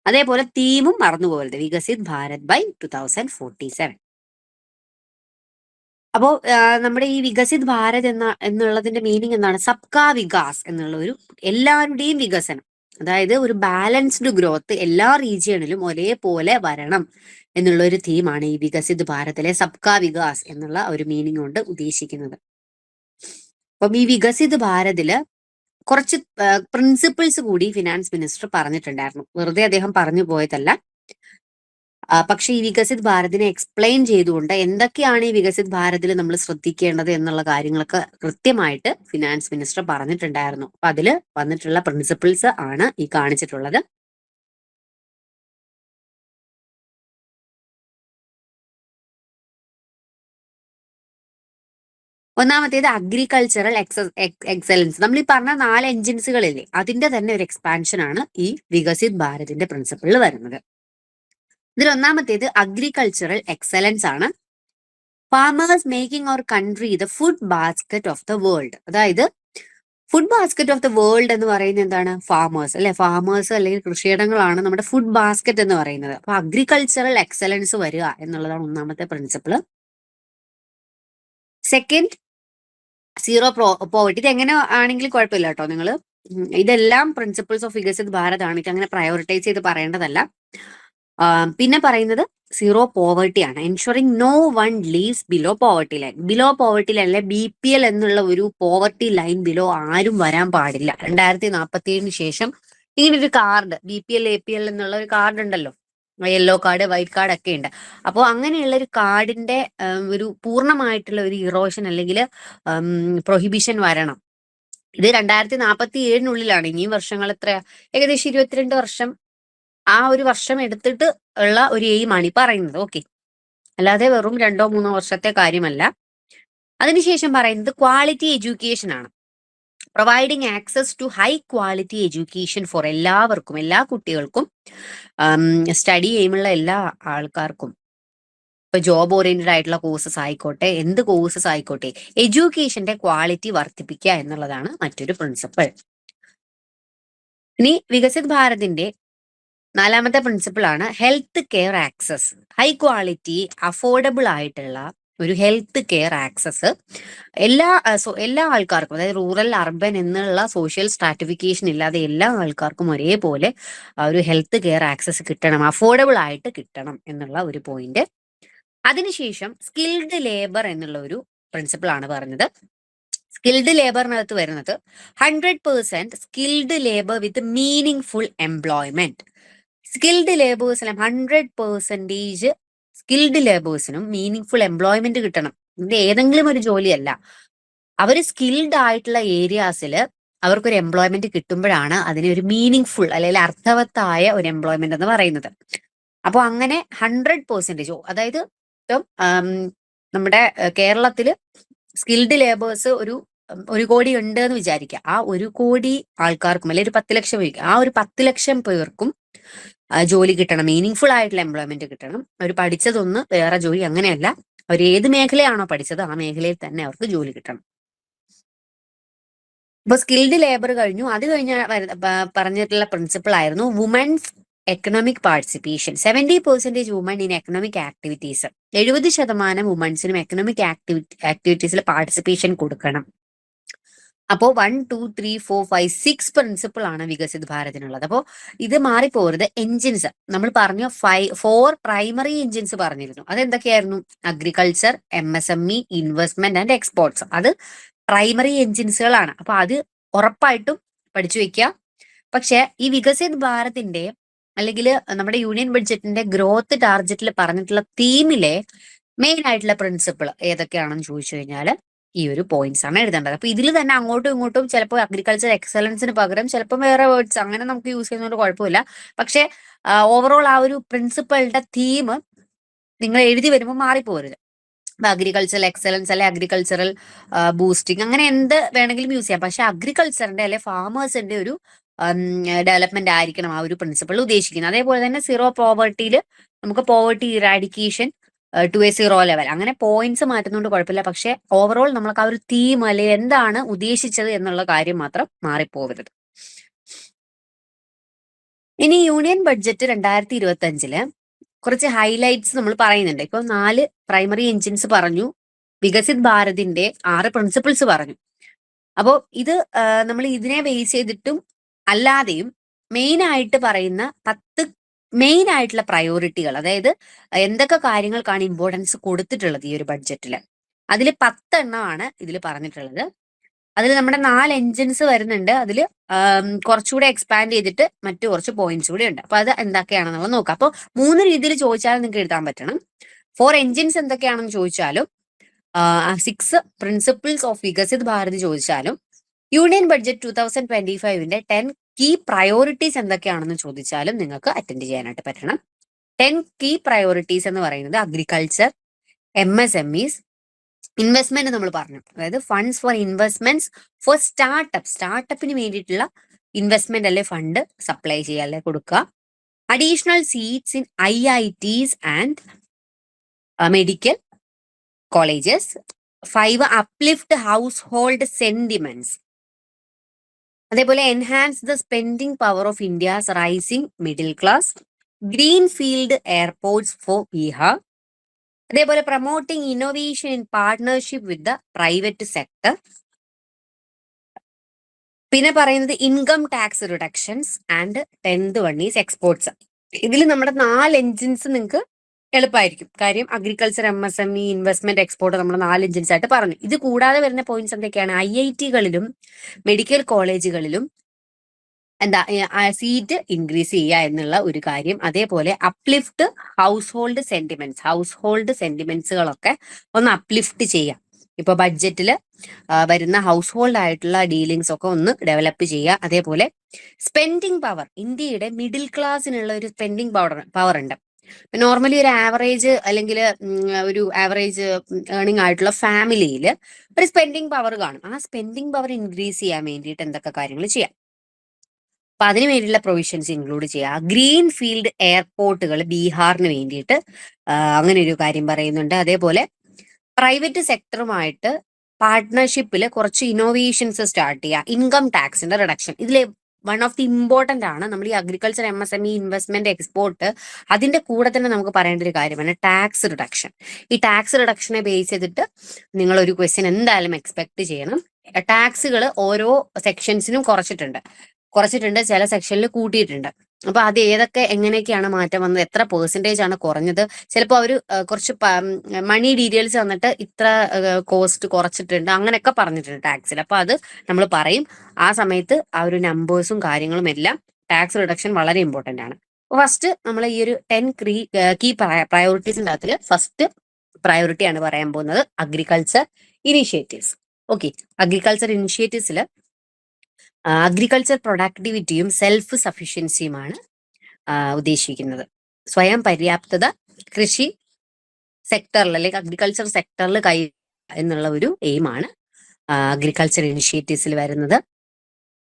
അതേപോലെ തീമും മറന്നുപോകരുത്. Viksit Bharat by two thousand forty seven അപ്പോ നമ്മുടെ ഈ വികസിത് ഭാരത് എന്ന എന്നുള്ളതിന്റെ മീനിങ് എന്താണ്? സബ്കാ വികാസ് എന്നുള്ള ഒരു എല്ലാവരുടെയും വികസനം. അതായത് ഒരു ബാലൻസ്ഡ് ഗ്രോത്ത് എല്ലാ റീജിയണിലും ഒരേപോലെ വരണം. എന്നുള്ള ഒരു തീമാണ് ഈ വികസിത് ഭാരതിലെ സബ്കാ വികാസ് എന്നുള്ള ഒരു മീനിങ് കൊണ്ട് ഉദ്ദേശിക്കുന്നത്. അപ്പം ഈ വികസിത് ഭാരതിൽ കുറച്ച് പ്രിൻസിപ്പിൾസ് കൂടി ഫിനാൻസ് മിനിസ്റ്റർ പറഞ്ഞിട്ടുണ്ടായിരുന്നു. വെറുതെ അദ്ദേഹം പറഞ്ഞു പോയതല്ല. പക്ഷേ ഈ വികസിത് ഭാരതിനെ എക്സ്പ്ലെയിൻ ചെയ്തുകൊണ്ട് എന്തൊക്കെയാണ് ഈ വികസിത് ഭാരതിൽ നമ്മൾ ശ്രദ്ധിക്കേണ്ടത് എന്നുള്ള കാര്യങ്ങളൊക്കെ കൃത്യമായിട്ട് ഫിനാൻസ് മിനിസ്റ്റർ പറഞ്ഞിട്ടുണ്ടായിരുന്നു. അപ്പൊ അതിൽ വന്നിട്ടുള്ള പ്രിൻസിപ്പിൾസ് ആണ് ഈ കാണിച്ചിട്ടുള്ളത്. ഒന്നാമത്തേത് അഗ്രികൾച്ചറൽ എക്സ എക്സലൻസ് നമ്മൾ ഈ പറഞ്ഞ നാല് എഞ്ചിൻസുകളില്ലേ അതിന്റെ തന്നെ ഒരു എക്സ്പാൻഷൻ ആണ് ഈ വികസിത് ഭാരതിന്റെ പ്രിൻസിപ്പിളിൽ വരുന്നത്. ഇതിൽ ഒന്നാമത്തേത് അഗ്രികൾച്ചറൽ എക്സലൻസ് ആണ്. Farmers making our country the food basket of the world അതായത് food basket of the world എന്ന് പറയുന്നത് എന്താണ്? ഫാമേഴ്സ് അല്ലെ? ഫാമേഴ്സ് അല്ലെങ്കിൽ കൃഷിയിടങ്ങളാണ് നമ്മുടെ ഫുഡ് ബാസ്ക്കറ്റ് എന്ന് പറയുന്നത്. അപ്പൊ അഗ്രികൾച്ചറൽ എക്സലൻസ് വരിക എന്നുള്ളതാണ് ഒന്നാമത്തെ പ്രിൻസിപ്പിൾ സെക്കൻഡ് സീറോ പോവർട്ടി ഇത് എങ്ങനെ ആണെങ്കിലും കുഴപ്പമില്ല കേട്ടോ നിങ്ങൾ ഇതെല്ലാം പ്രിൻസിപ്പിൾസ് ഓഫ് വികസിത് ഭാരത് ആണ് അങ്ങനെ പ്രയോറിറ്റൈസ് ചെയ്ത് പറയേണ്ടതല്ല. പിന്നെ പറയുന്നത് സീറോ പോവർട്ടി ആണ്. Ensuring no one leaves below poverty line below poverty line അല്ലെ ബി പി എൽ എന്നുള്ള ഒരു പോവർട്ടി ലൈൻ ബിലോ ആരും വരാൻ പാടില്ല. രണ്ടായിരത്തി നാൽപ്പത്തി ഏഴിന് ശേഷം ഇങ്ങനെ ഒരു card B P L A P L എന്നുള്ള ഒരു കാർഡ് ഉണ്ടല്ലോ. യെല്ലോ കാർഡ് വൈറ്റ് കാർഡ് ഒക്കെ ഉണ്ട്. അപ്പോൾ അങ്ങനെയുള്ള ഒരു കാർഡിന്റെ ഒരു പൂർണമായിട്ടുള്ള ഒരു ഇറോഷൻ അല്ലെങ്കിൽ പ്രൊഹിബിഷൻ വരണം. ഇത് രണ്ടായിരത്തി നാൽപ്പത്തി ഏഴിനുള്ളിലാണ് ഇനിയും വർഷങ്ങൾ എത്ര ഏകദേശം ഇരുപത്തിരണ്ട് വർഷം ആ ഒരു വർഷം എടുത്തിട്ട് ഉള്ള ഒരു എയിമാണ് ഈ പറയുന്നത്. ഓക്കെ. അല്ലാതെ വെറും രണ്ടോ മൂന്നോ വർഷത്തെ കാര്യമല്ല. അതിനുശേഷം പറയുന്നത് ക്വാളിറ്റി എഡ്യൂക്കേഷൻ ആണ്. Providing access to high quality education for എല്ലാവർക്കും എല്ലാ കുട്ടികൾക്കും സ്റ്റഡി ചെയ്യുമുള്ള എല്ലാ ആൾക്കാർക്കും. ഇപ്പൊ ജോബ് ഓറിയന്റഡ് ആയിട്ടുള്ള കോഴ്സസ് ആയിക്കോട്ടെ എന്ത് കോഴ്സസ് ആയിക്കോട്ടെ എഡ്യൂക്കേഷന്റെ ക്വാളിറ്റി വർദ്ധിപ്പിക്കുക എന്നുള്ളതാണ് മറ്റൊരു പ്രിൻസിപ്പിൾ ഇനി വികസിത് ഭാരതിന്റെ നാലാമത്തെ പ്രിൻസിപ്പിൾ ആണ് health care access high quality affordable ആയിട്ടുള്ള ഒരു ഹെൽത്ത് കെയർ ആക്സസ് എല്ലാ എല്ലാ ആൾക്കാർക്കും അതായത് റൂറൽ അർബൻ എന്നുള്ള സോഷ്യൽ സ്ട്രാറ്റിഫിക്കേഷൻ ഇല്ലാതെ എല്ലാ ആൾക്കാർക്കും ഒരേപോലെ ഒരു ഹെൽത്ത് കെയർ ആക്സസ് കിട്ടണം അഫോർഡബിൾ ആയിട്ട് കിട്ടണം എന്നുള്ള ഒരു പോയിന്റ് അതിനുശേഷം സ്കിൽഡ് ലേബർ എന്നുള്ള ഒരു പ്രിൻസിപ്പിൾ ആണ് പറഞ്ഞത്. സ്കിൽഡ് ലേബറിനകത്ത് വരുന്നത് hundred percent skilled labour with meaningful employment skilled ലേബേഴ്സിനും hundred percentage skilled ലേബേഴ്സിനും മീനിങ് ഫുൾ എംപ്ലോയ്മെന്റ് കിട്ടണം. ഇത് ഏതെങ്കിലും ഒരു ജോലിയല്ല. അവർ സ്കിൽഡ് ആയിട്ടുള്ള ഏരിയാസിൽ അവർക്കൊരു എംപ്ലോയ്മെന്റ് കിട്ടുമ്പോഴാണ് അതിനെ ഒരു മീനിങ് ഫുൾ അല്ലെങ്കിൽ അർത്ഥവത്തായ ഒരു എംപ്ലോയ്മെന്റ് എന്ന് പറയുന്നത്. അപ്പോൾ അങ്ങനെ ഹൺഡ്രഡ് പെർസെന്റേജ് അതായത് ഇപ്പം നമ്മുടെ കേരളത്തിൽ സ്കിൽഡ് ലേബേഴ്സ് ഒരു ഒരു കോടി ഉണ്ട് എന്ന് വിചാരിക്കുക. ആ ഒരു കോടി ആൾക്കാർക്കും അല്ലെങ്കിൽ ഒരു പത്ത് ലക്ഷം ആ ഒരു പത്ത് ലക്ഷം പേർക്കും ജോലി കിട്ടണം. മീനിങ്ഫുൾ ആയിട്ടുള്ള എംപ്ലോയ്മെന്റ് കിട്ടണം. അവർ പഠിച്ചതൊന്ന് വേറെ ജോലി അങ്ങനെയല്ല. അവർ ഏത് മേഖലയാണോ പഠിച്ചത് ആ മേഖലയിൽ തന്നെ അവർക്ക് ജോലി കിട്ടണം. ഇപ്പൊ സ്കിൽഡ് ലേബർ കഴിഞ്ഞു. അത് കഴിഞ്ഞ പറഞ്ഞിട്ടുള്ള പ്രിൻസിപ്പിൾ ആയിരുന്നു women's economic participation seventy percentage woman in economic activities എഴുപത് ശതമാനം വുമൻസിനും എക്കണോമിക് ആക്ടിവിറ്റി ആക്ടിവിറ്റീസിൽ പാർട്ടിസിപ്പേഷൻ കൊടുക്കണം. അപ്പോൾ one two three four five six principle ആണ് വികസിത് ഭാരതിനുള്ളത് അപ്പോൾ ഇത് മാറിപ്പോരുത് എൻജിൻസ് നമ്മൾ പറഞ്ഞു ഫൈവ് ഫോർ പ്രൈമറി എൻജിൻസ് പറഞ്ഞിരുന്നു. അതെന്തൊക്കെയായിരുന്നു? Agriculture M S M E investment and exports അത് പ്രൈമറി എൻജിൻസുകളാണ് അപ്പൊ അത് ഉറപ്പായിട്ടും പഠിച്ചു വെക്കുക പക്ഷെ ഈ വികസിത് ഭാരതിന്റെ അല്ലെങ്കിൽ നമ്മുടെ യൂണിയൻ ബഡ്ജറ്റിന്റെ ഗ്രോത്ത് ടാർജറ്റിൽ പറഞ്ഞിട്ടുള്ള തീമിലെ മെയിൻ ആയിട്ടുള്ള പ്രിൻസിപ്പിൾ ഏതൊക്കെയാണെന്ന് ചോദിച്ചു കഴിഞ്ഞാൽ ഈ ഒരു പോയിന്റ്സ് ആണ് എഴുതേണ്ടത്. അപ്പൊ ഇതിൽ തന്നെ അങ്ങോട്ടും ഇങ്ങോട്ടും ചിലപ്പോൾ അഗ്രികൾച്ചർ എക്സലൻസിന് പകരം ചിലപ്പോൾ വേറെ വേർഡ്സ് അങ്ങനെ നമുക്ക് യൂസ് ചെയ്യുന്നതുകൊണ്ട് കുഴപ്പമില്ല. പക്ഷെ ഓവറോൾ ആ ഒരു പ്രിൻസിപ്പളുടെ തീം നിങ്ങൾ എഴുതി വരുമ്പോൾ മാറിപ്പോരുത്. അഗ്രികൾച്ചറൽ എക്സലൻസ് അല്ലെ അഗ്രികൾച്ചറൽ ബൂസ്റ്റിംഗ് അങ്ങനെ എന്ത് വേണമെങ്കിലും യൂസ് ചെയ്യാം. പക്ഷെ അഗ്രികൾച്ചറിന്റെ അല്ലെ ഫാമേഴ്സിന്റെ ഒരു ഡെവലപ്മെന്റ് ആയിരിക്കണം ആ ഒരു പ്രിൻസിപ്പിൾ ഉദ്ദേശിക്കുന്നത്. അതേപോലെ തന്നെ സീറോ പോവർട്ടിയിൽ നമുക്ക് poverty eradication to a zero level അങ്ങനെ പോയിന്റ്സ് മാറ്റുന്നതുകൊണ്ട് കുഴപ്പമില്ല പക്ഷെ ഓവറോൾ നമ്മൾക്ക് ആ ഒരു തീം അല്ലെ എന്താണ് ഉദ്ദേശിച്ചത് എന്നുള്ള കാര്യം മാത്രം മാറിപ്പോകരുത് ഇനി യൂണിയൻ ബഡ്ജറ്റ് രണ്ടായിരത്തി ഇരുപത്തി അഞ്ചിൽ കുറച്ച് ഹൈലൈറ്റ്സ് നമ്മൾ പറയുന്നുണ്ട്. ഇപ്പൊ നാല് പ്രൈമറി എഞ്ചിൻസ് പറഞ്ഞു വികസിത് ഭാരതിന്റെ ആറ് പ്രിൻസിപ്പിൾസ് പറഞ്ഞു. അപ്പോൾ ഇത് നമ്മൾ ഇതിനെ ബേസ് ചെയ്തിട്ടും അല്ലാതെയും മെയിൻ ആയിട്ട് പറയുന്ന പത്ത് മെയിൻ ആയിട്ടുള്ള പ്രയോറിറ്റികൾ അതായത് എന്തൊക്കെ കാര്യങ്ങൾക്കാണ് ഇമ്പോർട്ടൻസ് കൊടുത്തിട്ടുള്ളത് ഈ ഒരു ബഡ്ജറ്റിൽ അതിൽ പത്തെണ്ണമാണ് ഇതിൽ പറഞ്ഞിട്ടുള്ളത്. അതിൽ നമ്മുടെ നാല് എഞ്ചിൻസ് വരുന്നുണ്ട്. അതിൽ കുറച്ചുകൂടെ എക്സ്പാൻഡ് ചെയ്തിട്ട് മറ്റു കുറച്ച് പോയിന്റ്സ് കൂടി ഉണ്ട്. അപ്പൊ അത് എന്തൊക്കെയാണെന്നുള്ളത് നോക്കാം. അപ്പോൾ മൂന്ന് രീതിയിൽ ചോദിച്ചാലും നിങ്ങൾക്ക് എഴുതാൻ പറ്റണം. ഫോർ എഞ്ചിൻസ് എന്തൊക്കെയാണെന്ന് ചോദിച്ചാലും six principles of Viksit Bharat ചോദിച്ചാലും union budget two thousand twenty ഫൈവിന്റെ ten key priorities എന്തൊക്കെയാണെന്ന് ചോദിച്ചാലും നിങ്ങൾക്ക് അറ്റൻഡ് ചെയ്യാനായിട്ട് പറ്റണം. ടെൻ കീ പ്രയോറിറ്റീസ് എന്ന് പറയുന്നത് agriculture M S M Es investment നമ്മൾ പറഞ്ഞു. അതായത് funds for investments for startup സ്റ്റാർട്ടപ്പിന് വേണ്ടിയിട്ടുള്ള ഇൻവെസ്റ്റ്മെന്റ് അല്ലെ ഫണ്ട് സപ്ലൈ ചെയ്യുക അല്ലെ കൊടുക്കുക. Additional seats in I I Ts and medical colleges five uplift household sentiments അതേപോലെ enhance the spending power of India's rising middle class greenfield airports for Bihar അതേപോലെ promoting innovation in partnership with the private sector പിന്നെ പറയുന്നത് income tax reductions and tenth one is exports ഇതിൽ നമ്മുടെ നാല് engines നിങ്ങൾക്ക് എളുപ്പമായിരിക്കും കാര്യം agriculture M S M E investment export നമ്മൾ നാല് എൻജിൻസ് ആയിട്ട് പറഞ്ഞു. ഇത് കൂടാതെ വരുന്ന പോയിന്റ്സ് എന്തൊക്കെയാണ്? ഐ ഐ ടികളിലും മെഡിക്കൽ കോളേജുകളിലും എന്താ സീറ്റ് ഇൻക്രീസ് ചെയ്യുക എന്നുള്ള ഒരു കാര്യം. അതേപോലെ uplift household sentiments household സെന്റിമെന്റ്സുകളൊക്കെ ഒന്ന് അപ്ലിഫ്റ്റ് ചെയ്യാം ഇപ്പൊ ബഡ്ജറ്റിൽ വരുന്ന ഹൗസ് ഹോൾഡ് ആയിട്ടുള്ള ഡീലിങ്സ് ഒക്കെ ഒന്ന് ഡെവലപ്പ് ചെയ്യുക. അതേപോലെ സ്പെൻഡിങ് പവർ ഇന്ത്യയുടെ മിഡിൽ ക്ലാസ്സിനുള്ള ഒരു സ്പെൻഡിങ് പവർ പവർ ഉണ്ട്. നോർമലി ഒരു ആവറേജ് അല്ലെങ്കിൽ ഒരു ആവറേജ് ഏർണിംഗ് ആയിട്ടുള്ള ഫാമിലിയിൽ ഒരു സ്പെൻഡിങ് പവർ കാണും. ആ സ്പെൻഡിങ് പവർ ഇൻക്രീസ് ചെയ്യാൻ വേണ്ടിയിട്ട് എന്തൊക്കെ കാര്യങ്ങൾ ചെയ്യാം? അപ്പൊ അതിന് വേണ്ടിയിട്ടുള്ള പ്രൊവിഷൻസ് ഇൻക്ലൂഡ് ചെയ്യുക ഗ്രീൻ ഫീൽഡ് എയർപോർട്ടുകൾ ബീഹാറിന് വേണ്ടിയിട്ട് അങ്ങനെ ഒരു കാര്യം പറയുന്നുണ്ട്. അതേപോലെ പ്രൈവറ്റ് സെക്ടറുമായിട്ട് പാർട്ട്ണർഷിപ്പിൽ കുറച്ച് ഇന്നോവേഷൻസ് സ്റ്റാർട്ട് ചെയ്യുക ഇൻകം ടാക്സിന്റെ റിഡക്ഷൻ ഇതിൽ വൺ ഓഫ് ദി ഇമ്പോർട്ടന്റ് ആണ് നമ്മൾ ഈ agriculture M S M E investment export അതിന്റെ കൂടെ തന്നെ നമുക്ക് പറയേണ്ട ഒരു കാര്യമാണ് ടാക്സ് റിഡക്ഷൻ ഈ ടാക്സ് റിഡക്ഷനെ ബേസ് ചെയ്തിട്ട് നിങ്ങൾ ഒരു ക്വസ്റ്റ്യൻ എന്തായാലും എക്സ്പെക്ട് ചെയ്യണം. ടാക്സുകൾ ഓരോ സെക്ഷൻസിനും കുറച്ചിട്ടുണ്ട്. കുറച്ചിട്ടുണ്ട് ചില സെക്ഷനിൽ കൂട്ടിയിട്ടുണ്ട്. അപ്പൊ അത് ഏതൊക്കെ എങ്ങനെയൊക്കെയാണ് മാറ്റം വന്നത്? എത്ര പെർസെന്റേജ് ആണ് കുറഞ്ഞത്? ചിലപ്പോൾ അവർ കുറച്ച് മണി ഡീറ്റെയിൽസ് വന്നിട്ട് ഇത്ര കോസ്റ്റ് കുറച്ചിട്ടുണ്ട്. അങ്ങനെയൊക്കെ പറഞ്ഞിട്ടുണ്ട് ടാക്സിൽ അപ്പൊ അത് നമ്മൾ പറയും. ആ സമയത്ത് ആ ഒരു നമ്പേഴ്സും കാര്യങ്ങളും എല്ലാം ടാക്സ് റിഡക്ഷൻ വളരെ ഇമ്പോർട്ടന്റ് ആണ്. ഫസ്റ്റ് നമ്മൾ ഈ ഒരു ടെൻ ക്രീ കീ പ്രയോറിറ്റീസിന്റെ അകത്തിൽ ഫസ്റ്റ് പ്രയോറിറ്റി ആണ് പറയാൻ പോകുന്നത് അഗ്രികൾച്ചർ ഇനീഷ്യേറ്റീവ്സ് ഓക്കെ അഗ്രികൾച്ചർ ഇനിഷ്യേറ്റീവ്സിൽ അഗ്രികൾച്ചർ പ്രൊഡക്ടിവിറ്റിയും സെൽഫ് സഫിഷ്യൻസിയുമാണ് ഉദ്ദേശിക്കുന്നത്. സ്വയം പര്യാപ്തത കൃഷി സെക്ടറിൽ അല്ലെങ്കിൽ അഗ്രികൾച്ചർ സെക്ടറിൽ കൈ എന്നുള്ള ഒരു എയിമാണ് അഗ്രികൾച്ചർ ഇനിഷ്യേറ്റീവ്സിൽ വരുന്നത്.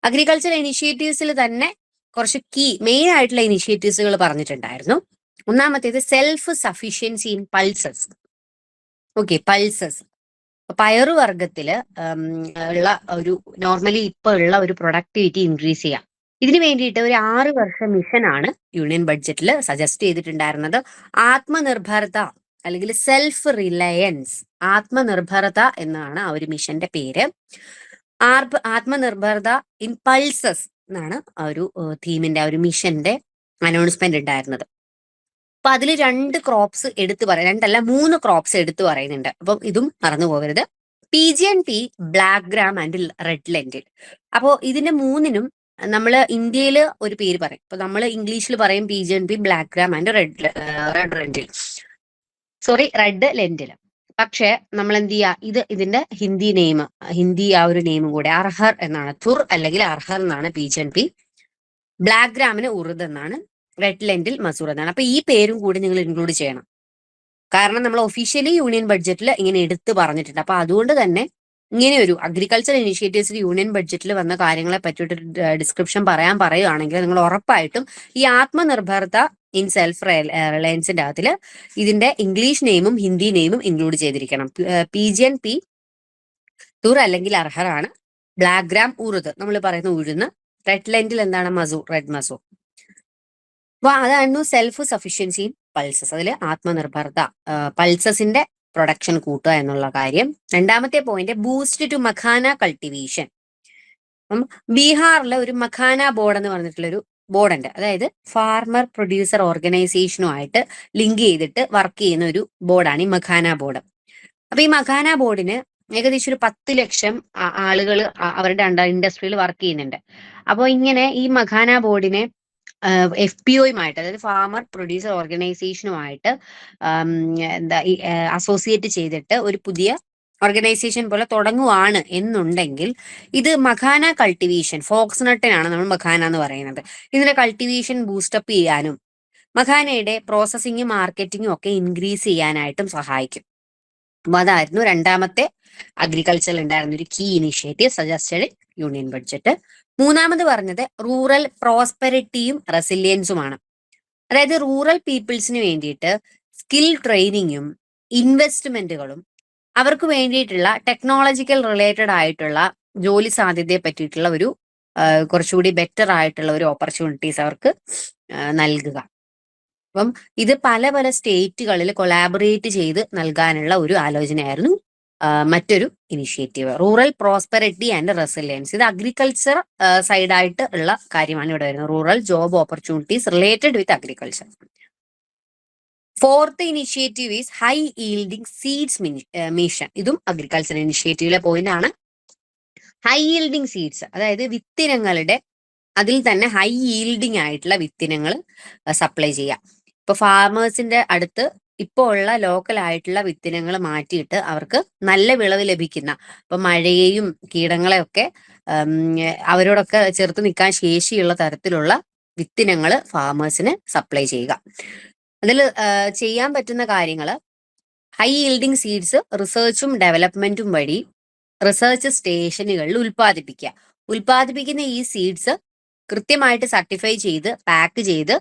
അഗ്രികൾച്ചർ ഇനിഷ്യേറ്റീവ്സിൽ തന്നെ കുറച്ച് കീ മെയിൻ ആയിട്ടുള്ള ഇനിഷ്യേറ്റീവ്സുകൾ പറഞ്ഞിട്ടുണ്ടായിരുന്നു. ഒന്നാമത്തേത് self sufficiency in pulses okay pulses പയറുവർഗത്തിൽ ഉള്ള ഒരു നോർമലി ഇപ്പൊ ഉള്ള ഒരു പ്രൊഡക്ടിവിറ്റി ഇൻക്രീസ് ചെയ്യാം. ഇതിനു വേണ്ടിയിട്ട് ഒരു ആറ് വർഷ മിഷനാണ് യൂണിയൻ ബഡ്ജറ്റിൽ സജസ്റ്റ് ചെയ്തിട്ടുണ്ടായിരുന്നത്. ആത്മനിർഭരത അല്ലെങ്കിൽ സെൽഫ് റിലയൻസ് ആത്മനിർഭരത എന്നാണ് ആ ഒരു മിഷന്റെ പേര്. ആർഭ ആത്മനിർഭരത ഇൻ പൾസസ് എന്നാണ് ആ ഒരു തീമിന്റെ ആ ഒരു മിഷന്റെ അനൗൺസ്മെന്റ് ഉണ്ടായിരുന്നത്. അപ്പൊ അതിൽ രണ്ട് ക്രോപ്സ് എടുത്തു പറയാം രണ്ടല്ല മൂന്ന് ക്രോപ്സ് എടുത്തു പറയുന്നുണ്ട്. അപ്പം ഇതും മറന്നു പോകരുത്. P G and P black gram and red lentil അപ്പോ ഇതിന്റെ മൂന്നിനും നമ്മൾ ഇന്ത്യയിൽ ഒരു പേര് പറയും. ഇപ്പൊ നമ്മൾ ഇംഗ്ലീഷിൽ പറയും P G and P black gram and red red lentil sorry red lentil പക്ഷെ നമ്മൾ എന്ത് ചെയ്യുക ഇത് ഇതിന്റെ ഹിന്ദി നെയിം ഹിന്ദി ആ ഒരു നെയിം കൂടെ അർഹർ എന്നാണ് തുർ അല്ലെങ്കിൽ അർഹർ എന്നാണ് P G and P black ഗ്രാമിന് ഉറുദ് എന്നാണ് റെഡ് ലെൻഡിൽ മസൂർ എന്നാണ്. അപ്പൊ ഈ പേരും കൂടി നിങ്ങൾ ഇൻക്ലൂഡ് ചെയ്യണം. കാരണം നമ്മൾ ഒഫീഷ്യലി യൂണിയൻ ബഡ്ജറ്റിൽ ഇങ്ങനെ എടുത്തു പറഞ്ഞിട്ടുണ്ട്. അപ്പൊ അതുകൊണ്ട് തന്നെ ഇങ്ങനെ ഒരു അഗ്രികൾച്ചർ ഇനിഷ്യേറ്റീവ്സിൽ യൂണിയൻ ബഡ്ജറ്റിൽ വന്ന കാര്യങ്ങളെ പറ്റിയിട്ട് ഡിസ്ക്രിപ്ഷൻ പറയാൻ പറയുകയാണെങ്കിൽ നിങ്ങൾ ഉറപ്പായിട്ടും ഈ ആത്മനിർഭർത ഇൻ സെൽഫ് റിലയൻസിന്റെ അകത്തിൽ ഇതിന്റെ ഇംഗ്ലീഷ് നെയിമും ഹിന്ദി നെയിമും ഇൻക്ലൂഡ് ചെയ്തിരിക്കണം. P G N P tur അല്ലെങ്കിൽ അർഹറാണ് ബ്ലാക്ക് ഗ്രാം ഉറുത് നമ്മൾ പറയുന്ന ഉഴുന്ന്. റെഡ് ലെൻഡിൽ എന്താണ്? മസൂർ റെഡ് മസൂർ അപ്പൊ അതായിരുന്നു സെൽഫ് സഫിഷ്യൻസി പൾസസ് അതിൽ ആത്മനിർഭർത പൾസസിന്റെ പ്രൊഡക്ഷൻ കൂട്ടുക എന്നുള്ള കാര്യം. രണ്ടാമത്തെ point boost to makhana cultivation അപ്പം ബീഹാറിലെ ഒരു മഖാന ബോർഡ് എന്ന് പറഞ്ഞിട്ടുള്ള ഒരു ബോർഡ് ഉണ്ട്. അതായത് ഫാർമർ പ്രൊഡ്യൂസർ ഓർഗനൈസേഷനുമായിട്ട് ലിങ്ക് ചെയ്തിട്ട് വർക്ക് ചെയ്യുന്ന ഒരു ബോർഡാണ് ഈ മഖാന ബോർഡ് അപ്പൊ ഈ മഖാന ബോർഡിന് ഏകദേശം ഒരു പത്ത് ലക്ഷം ആളുകൾ അവരുടെ ഇൻഡസ്ട്രിയിൽ വർക്ക് ചെയ്യുന്നുണ്ട്. അപ്പോൾ ഇങ്ങനെ ഈ മഖാന ബോർഡിനെ എഫ് പി ഒയുമായിട്ട് അതായത് ഫാമർ പ്രൊഡ്യൂസർ ഓർഗനൈസേഷനുമായിട്ട് എന്താ അസോസിയേറ്റ് ചെയ്തിട്ട് ഒരു പുതിയ ഓർഗനൈസേഷൻ പോലെ തുടങ്ങുവാണ് എന്നുണ്ടെങ്കിൽ ഇത് മഖാന കൾട്ടിവേഷൻ ഫോക്സ് നട്ടിനാണ് നമ്മൾ മഖാന എന്ന് പറയുന്നത്. ഇതിന്റെ കൾട്ടിവേഷൻ ബൂസ്റ്റപ്പ് ചെയ്യാനും മഖാനയുടെ പ്രോസസ്സിങ്ങും മാർക്കറ്റിങ്ങും ഒക്കെ ഇൻക്രീസ് ചെയ്യാനായിട്ടും സഹായിക്കും. അപ്പൊ അതായിരുന്നു രണ്ടാമത്തെ അഗ്രികൾച്ചറിൽ ഉണ്ടായിരുന്ന ഒരു key initiative suggested union budget മൂന്നാമത് പറഞ്ഞത് റൂറൽ പ്രോസ്പെരിറ്റിയും റെസിലിയൻസുമാണ് അതായത് റൂറൽ പീപ്പിൾസിന് വേണ്ടിയിട്ട് സ്കിൽ ട്രെയിനിങ്ങും ഇൻവെസ്റ്റ്മെന്റുകളും അവർക്ക് വേണ്ടിയിട്ടുള്ള ടെക്നോളജിക്കൽ റിലേറ്റഡ് ആയിട്ടുള്ള ജോലി സാധ്യതയെ പറ്റിയിട്ടുള്ള ഒരു കുറച്ചുകൂടി ബെറ്റർ ആയിട്ടുള്ള ഒരു ഓപ്പർച്യൂണിറ്റീസ് അവർക്ക് നൽകുക. അപ്പം ഇത് പല പല സ്റ്റേറ്റുകളിൽ കൊളാബറേറ്റ് ചെയ്ത് നൽകാനുള്ള ഒരു ആലോചനയായിരുന്നു മറ്റൊരു initiative rural prosperity and resilience ഇത് അഗ്രികൾച്ചർ സൈഡായിട്ട് ഉള്ള കാര്യമാണ് ഇവിടെ വരുന്നത്. Rural job opportunities related with agriculture fourth initiative is high yielding seeds mission ഇതും അഗ്രികൾച്ചർ ഇനിഷ്യേറ്റീവിലെ പോയിന്റ് ആണ്. ഹൈ ഈൽഡിംഗ് സീഡ്സ് അതായത് വിത്തിനങ്ങളുടെ അതിൽ തന്നെ ഹൈ ഈൽഡിംഗ് ആയിട്ടുള്ള വിത്തിനങ്ങൾ സപ്ലൈ ചെയ്യാം ഇപ്പൊ ഫാർമേഴ്സിന്റെ അടുത്ത് ഇപ്പോൾ ഉള്ള ലോക്കൽ ആയിട്ടുള്ള വിത്തിനങ്ങൾ മാറ്റിയിട്ട് അവർക്ക് നല്ല വിളവ് ലഭിക്കുന്ന ഇപ്പൊ മഴയെയും കീടങ്ങളെയൊക്കെ അവരോടൊക്കെ ചെറുത്ത് നിൽക്കാൻ ശേഷിയുള്ള തരത്തിലുള്ള വിത്തിനങ്ങൾ ഫാമേഴ്സിന് സപ്ലൈ ചെയ്യുക. അതിൽ ചെയ്യാൻ പറ്റുന്ന കാര്യങ്ങൾ ഹൈ ഈൽഡിംഗ് സീഡ്സ് റിസർച്ചും ഡെവലപ്മെന്റും വഴി റിസർച്ച് സ്റ്റേഷനുകളിൽ ഉൽപ്പാദിപ്പിക്കുക. ഉൽപ്പാദിപ്പിക്കുന്ന ഈ സീഡ്സ് കൃത്യമായിട്ട് സർട്ടിഫൈ ചെയ്ത് പാക്ക് ചെയ്ത്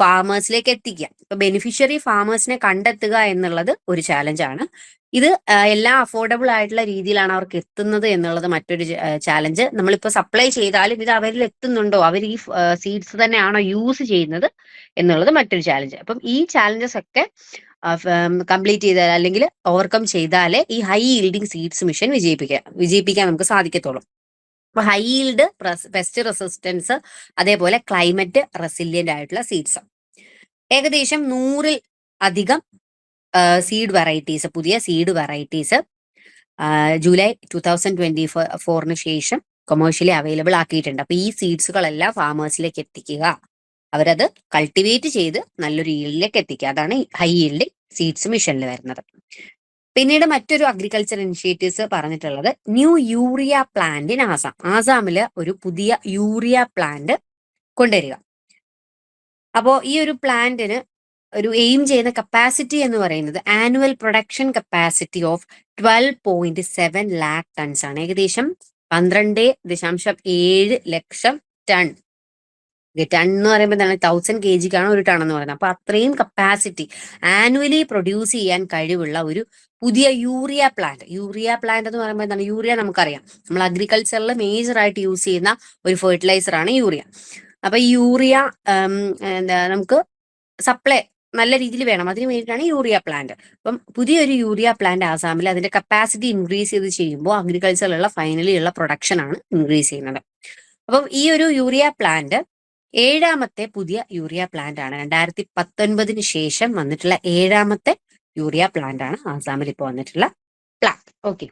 ഫാമേഴ്സിലേക്ക് എത്തിക്കുക ഇപ്പൊ ബെനിഫിഷ്യറി ഫാമേഴ്സിനെ കണ്ടെത്തുക എന്നുള്ളത് ഒരു ചാലഞ്ചാണ് ഇത് എല്ലാ അഫോർഡബിൾ ആയിട്ടുള്ള രീതിയിലാണ് അവർക്ക് എത്തുന്നത് എന്നുള്ളത് മറ്റൊരു ചാലഞ്ച് നമ്മളിപ്പോ സപ്ലൈ ചെയ്താലും ഇത് അവരിൽ എത്തുന്നുണ്ടോ? അവർ ഈ സീഡ്സ് തന്നെയാണോ യൂസ് ചെയ്യുന്നത് എന്നുള്ളത് മറ്റൊരു ചാലഞ്ച് അപ്പം ഈ ചാലഞ്ചസ് ഒക്കെ കംപ്ലീറ്റ് ചെയ്താൽ അല്ലെങ്കിൽ ഓവർകം ചെയ്താലേ ഈ ഹൈ ഈൽഡിങ് സീഡ്സ് മിഷൻ വിജയിപ്പിക്കാൻ വിജയിപ്പിക്കാൻ നമുക്ക് സാധിക്കത്തുള്ളൂ. ഹൈ ഈൽഡ് പെസ്റ്റ് റെസിസ്റ്റൻസ് അതേപോലെ ക്ലൈമറ്റ് റെസിലിയന്റ് ആയിട്ടുള്ള സീഡ്സ് ഏകദേശം നൂറിൽ അധികം സീഡ് വെറൈറ്റീസ് പുതിയ seed varieties July two thousand twenty ഫോറിന് ശേഷം കൊമേഴ്ഷ്യലി അവൈലബിൾ ആക്കിയിട്ടുണ്ട്. അപ്പൊ ഈ സീഡ്സുകളെല്ലാം ഫാമേഴ്സിലേക്ക് എത്തിക്കുക. അവരത് കൾട്ടിവേറ്റ് ചെയ്ത് നല്ലൊരു ഈൽഡിലേക്ക് എത്തിക്കുക. അതാണ് ഹൈ ഈൽഡ് സീഡ്സ് മിഷനിൽ വരുന്നത്. പിന്നീട് മറ്റൊരു അഗ്രികൾച്ചർ ഇനിഷ്യേറ്റീവ്സ് പറഞ്ഞിട്ടുള്ളത് new urea plant in Assam. ആസാമിൽ ഒരു പുതിയ യൂറിയ പ്ലാന്റ് കൊണ്ടുവരിക. അപ്പോ ഈ ഒരു പ്ലാന്റിന് ഒരു എയിം ചെയ്യുന്ന കപ്പാസിറ്റി എന്ന് പറയുന്നത് annual production capacity of twelve point seven lakh tonnes ആണ്. ഏകദേശം പന്ത്രണ്ട് ദശാംശം ഏഴ് ലക്ഷം ടൺ ടൺ എന്ന് പറയുമ്പോൾ എന്താണ് തൗസൻഡ് കെ ജിക്കാണ് ഒരു ടൺ എന്ന് പറയുന്നത്. അപ്പൊ അത്രയും കപ്പാസിറ്റി ആനുവലി പ്രൊഡ്യൂസ് ചെയ്യാൻ കഴിവുള്ള ഒരു പുതിയ യൂറിയ പ്ലാന്റ് യൂറിയ പ്ലാന്റ് എന്ന് പറയുമ്പോൾ എന്താണ്? യൂറിയ നമുക്കറിയാം. നമ്മൾ അഗ്രികൾച്ചറിൽ മേജർ ആയിട്ട് യൂസ് ചെയ്യുന്ന ഒരു ഫെർട്ടിലൈസർ ആണ് യൂറിയ അപ്പൊ യൂറിയ എന്താ നമുക്ക് സപ്ലൈ നല്ല രീതിയിൽ വേണം. അതിന് വേണ്ടിയിട്ടാണ് യൂറിയ പ്ലാന്റ് അപ്പം പുതിയൊരു യൂറിയ പ്ലാന്റ് ആസാമിൽ അതിന്റെ കപ്പാസിറ്റി ഇൻക്രീസ് ചെയ്ത് ചെയ്യുമ്പോൾ അഗ്രികൾച്ചറിലുള്ള ഫൈനലി ഉള്ള പ്രൊഡക്ഷൻ ആണ് ഇൻക്രീസ് ചെയ്യുന്നത്. അപ്പം ഈ ഒരു യൂറിയ പ്ലാന്റ് ഏഴാമത്തെ പുതിയ യൂറിയ പ്ലാന്റ് ആണ്. രണ്ടായിരത്തി പത്തൊൻപതിന് ശേഷം വന്നിട്ടുള്ള ഏഴാമത്തെ യൂറിയ പ്ലാന്റ് ആണ് ആസാമിൽ ഇപ്പോൾ വന്നിട്ടുള്ള പ്ലാന്റ് ഓക്കെ